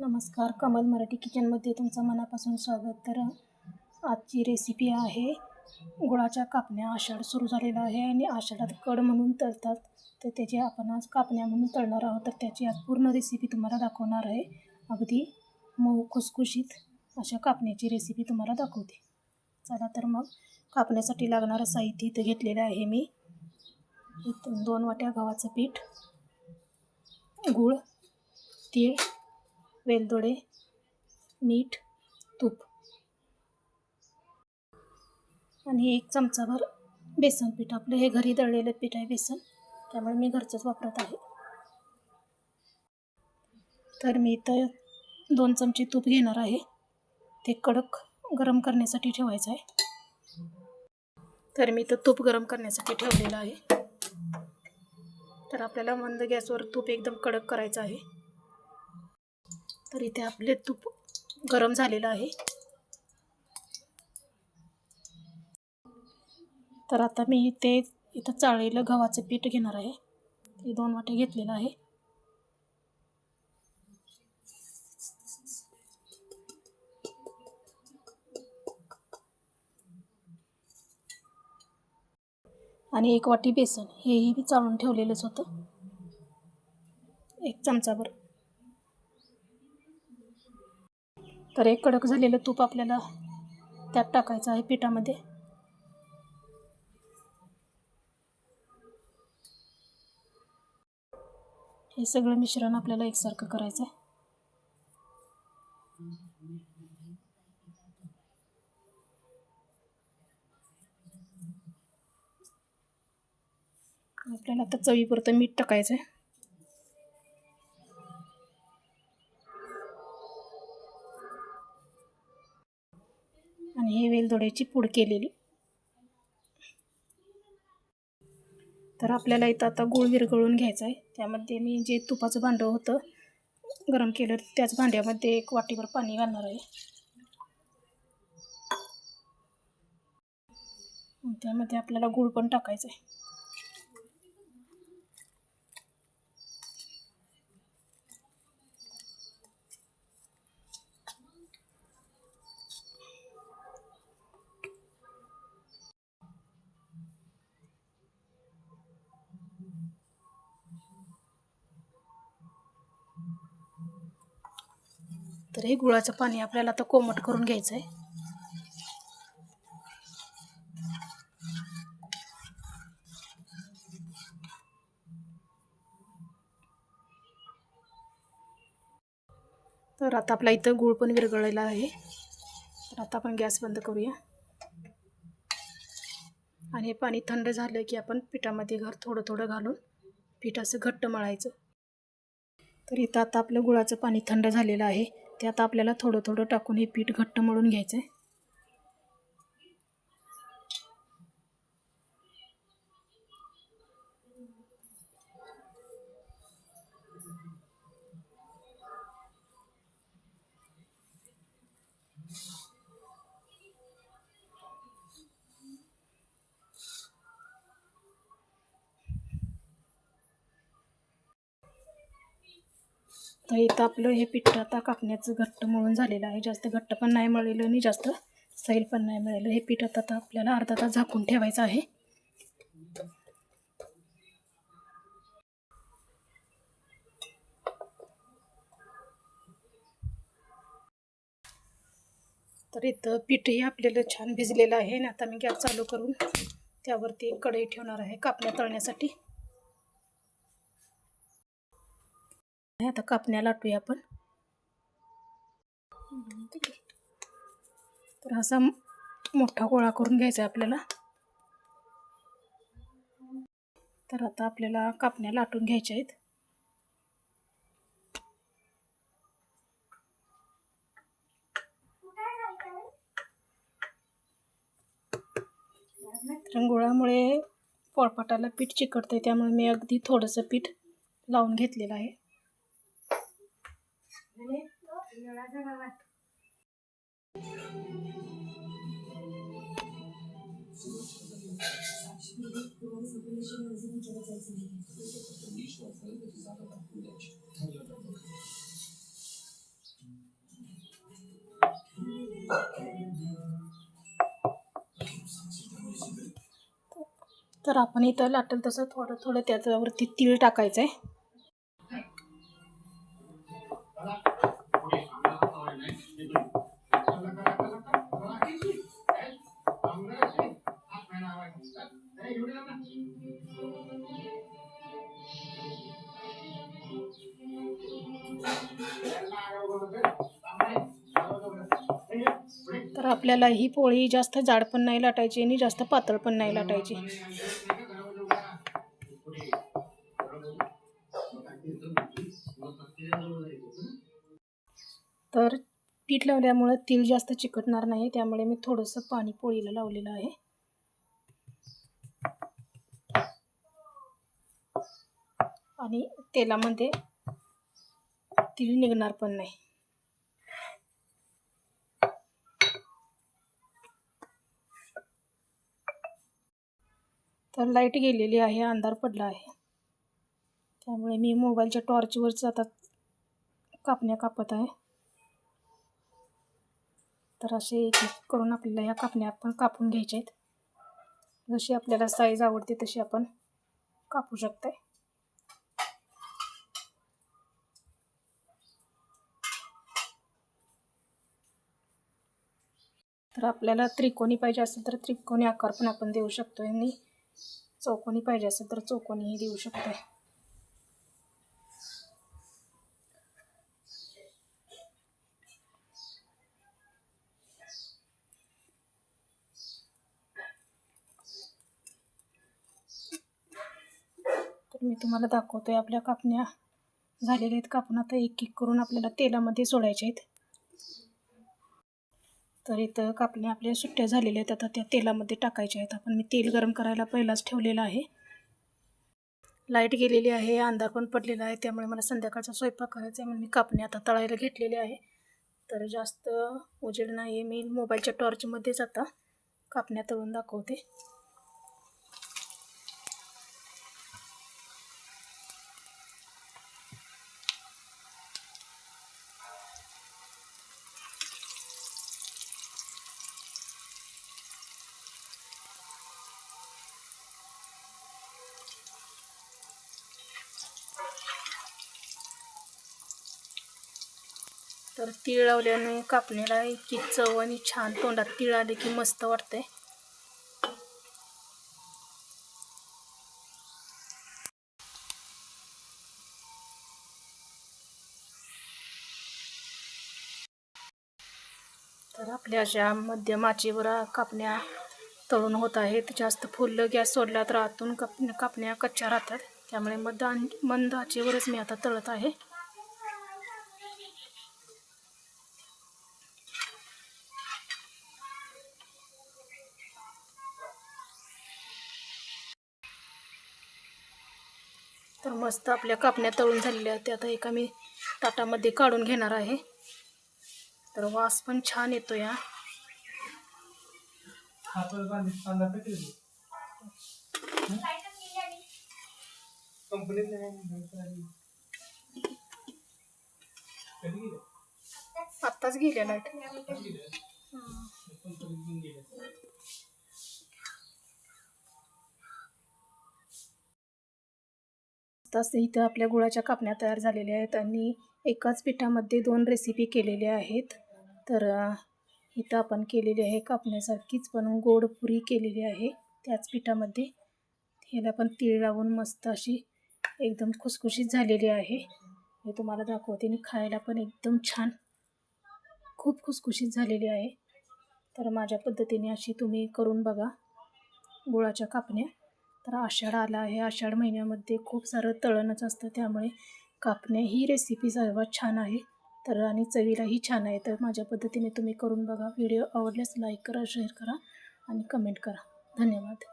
नमस्कार कमल मराठी किचनमध्ये तुमचं मनापासून स्वागत. तर आजची रेसिपी आहे गुळाच्या कापण्या. आषाढ सुरू झालेला आहे आणि आषाढात कड म्हणून तळतात. तर त्याची आपण आज कापण्या म्हणून तळणार आहोत. तर त्याची आज पूर्ण रेसिपी तुम्हाला दाखवणार आहे. अगदी मऊ खुसखुशीत अशा कापण्याची रेसिपी तुम्हाला दाखवते. चला तर मग कापण्यासाठी लागणारं साहित्य इथं घेतलेलं आहे मी. दोन वाट्या गव्हाचं पीठ गूळ तीळ वेलदोडे मीठ तूप. आणि एक चमचाभर बेसन पीठ. आपलं हे घरी दळलेलं पीठ आहे बेसन. त्यामुळे मी घरचंच वापरत आहे. तर मी इथं दोन चमचे तूप घेणार आहे. ते कडक गरम करण्यासाठी ठेवायचं आहे. तर मी इथं तूप गरम करण्यासाठी ठेवलेलं आहे. तर आपल्याला मंद गॅसवर तूप एकदम कडक करायचं आहे. तर इथे आपले तूप गरम झालेलं आहे. तर आता मी इथे इथं चाळीलं गव्हाचं पीठ घेणार आहे. ते दोन वाटे घेतलेलं आहे. आणि एक वाटी बेसन हेही मी चाळून ठेवलेलंच होतं. एक चमचाभर तर एक कडक झालेलं तूप आपल्याला त्यात टाकायचं आहे पिठामध्ये. हे सगळं मिश्रण आपल्याला एकसारखं करायचं आहे आपल्याला आता चवीपुरतं मीठ टाकायचं आहे थोड्याची पूड केलेली. तर आपल्याला इथं आता गूळ विरघळून घ्यायचा आहे त्यामध्ये मी जे तुपाचं भांडं होतं गरम केलं त्याच भांड्यामध्ये एक वाटीभर पाणी घालणार आहे. त्यामध्ये आपल्याला गूळ पण टाकायचं आहे तर हे गुळाचं पाणी आपल्याला आता कोमट करून घ्यायचं आहे तर आता आपला इथं गुळ पण विरघळलेला आहे. तर आता आपण गॅस बंद करूया. आणि हे पाणी थंड झालं की आपण पिठामध्ये घर थोडं थोडं घालून पीठ असं घट्ट मळायचं. तर इथं आता आपलं गुळाचं पाणी थंड झालेलं आहे. ते आता आपल्याला थोडं थोडं टाकून हे पीठ घट्ट मळून घ्यायचं आहे तर इथं आपलं हे पीठ आता कापण्याचं घट्ट मळून झालेलं आहे. जास्त घट्ट पण नाही मळलेलं आणि जास्त सैल पण नाही मिळालं हे पीठ आता आता आपल्याला अर्धा तास झाकून ठेवायचं आहे. तर इथं पीठही आपल्याला छान भिजलेलं आहे आणि आता मी गॅस चालू करून त्यावरती कढई ठेवणार आहे कापण्या तळण्यासाठी. आता कापण्या लाटूया आपण. तर असा मोठा गोळा करून घ्यायचा आहे आपल्याला. तर आता आपल्याला कापण्या लाटून घ्यायच्या आहेत. रंगोळामुळे गुळामुळे पोळपाटाला पीठ चिकटतं त्यामुळे मी अगदी थोडंसं पीठ लावून घेतलेलं आहे. तर आपण इथं लाटेल तसं थोडं थोडं त्याच्यावरती तीळ टाकायचं आहे तर आपल्याला ही पोळी जास्त जाड पण नाही लाटायची आणि जास्त पातळ पण नाही लाटायची. तर पीठ लावल्यामुळं तीळ जास्त चिकटणार नाही त्यामुळे मी थोडंसं पाणी पोळीला लावलेलं आहे. आणि तेलामध्ये तीळ निघणार पण नाही. तर लाइट गेलेली आहे अंधार पडला आहे. त्यामुळे मी मोबाईलच्या टॉर्चवरच आता कापण्या कापत आहे. तर असे एक करून आपल्याला ह्या कापण्या आपण कापून घ्यायच्या आहेत. जशी आपल्याला साईज आवडते तशी आपण कापू शकते तर आपल्याला त्रिकोणी पाहिजे असेल तर त्रिकोणी आकार पण आपण देऊ शकतो आणि चौकोनी पाहिजे असेल तर चौकोनीही देऊ शकते तर मी तुम्हाला दाखवतोय आपल्या कापण्या. झालेल्या आहेत कापून आता एक एक करून आपल्याला तेलामध्ये सोडायच्या आहेत. तर इथं कापण्या आपल्या सुट्ट्या झालेल्या आहेत. आता त्या तेलामध्ये टाकायच्या आहेत. आपण मी तेल गरम करायला पहिलाच ठेवलेलं आहे. लाइट गेलेली आहे. अंधार पण पडलेला आहे. त्यामुळे मला संध्याकाळचा स्वयंपाक करायचा आहे म्हणून मी कापणी आता तळायला घेतलेली आहे. तर जास्त उजेड नाही आहे मी मोबाईलच्या टॉर्चमध्येच आता कापण्या तळून दाखवते. तर तीळ लावल्याने कापणीला इतकी चव आणि छान तोंडात तीळ आले की मस्त वाटते तर आपल्या अशा मध्यम आचेवर कापण्या तळून होत आहेत जास्त फुल गॅस सोडला तर आतून काप कापण्या कच्च्या राहतात. त्यामुळे मध्य मंद आचेवरच मी आता तळत आहे. तर मस्त आपल्या कापण्या तळून झालेल्या आहेत. त्या आता एका मी ताटामध्ये काढून घेणार आहे. तर वास पण छान येतो या. आत्ताच गेल्या लाइट तसं इथं आपल्या गुळाच्या कापण्या तयार झालेल्या आहेत आणि एकाच पिठामध्ये दोन रेसिपी केलेल्या आहेत. तर इथं आपण केलेली आहे कापण्यासारखीच पण गोड पुरी केलेली आहे त्याच पिठामध्ये. ह्याला पण तीळ लावून मस्त अशी एकदम खुसखुशीत झालेली आहे. हे तुम्हाला दाखवते आणि खायला पण एकदम छान खूप खुसखुशीत झालेली आहे. तर माझ्या पद्धतीने अशी तुम्ही करून बघा गुळाच्या कापण्या. तर आषाढ आला आहे. आषाढ महिन्यामध्ये खूप सारं तळणच असतं. त्यामुळे कापण्या ही रेसिपी सर्वात छान आहे. तर आणि चवीलाही छान आहे. तर माझ्या पद्धतीने तुम्ही करून बघा. व्हिडिओ आवडल्यास लाईक करा शेअर करा आणि कमेंट करा. धन्यवाद.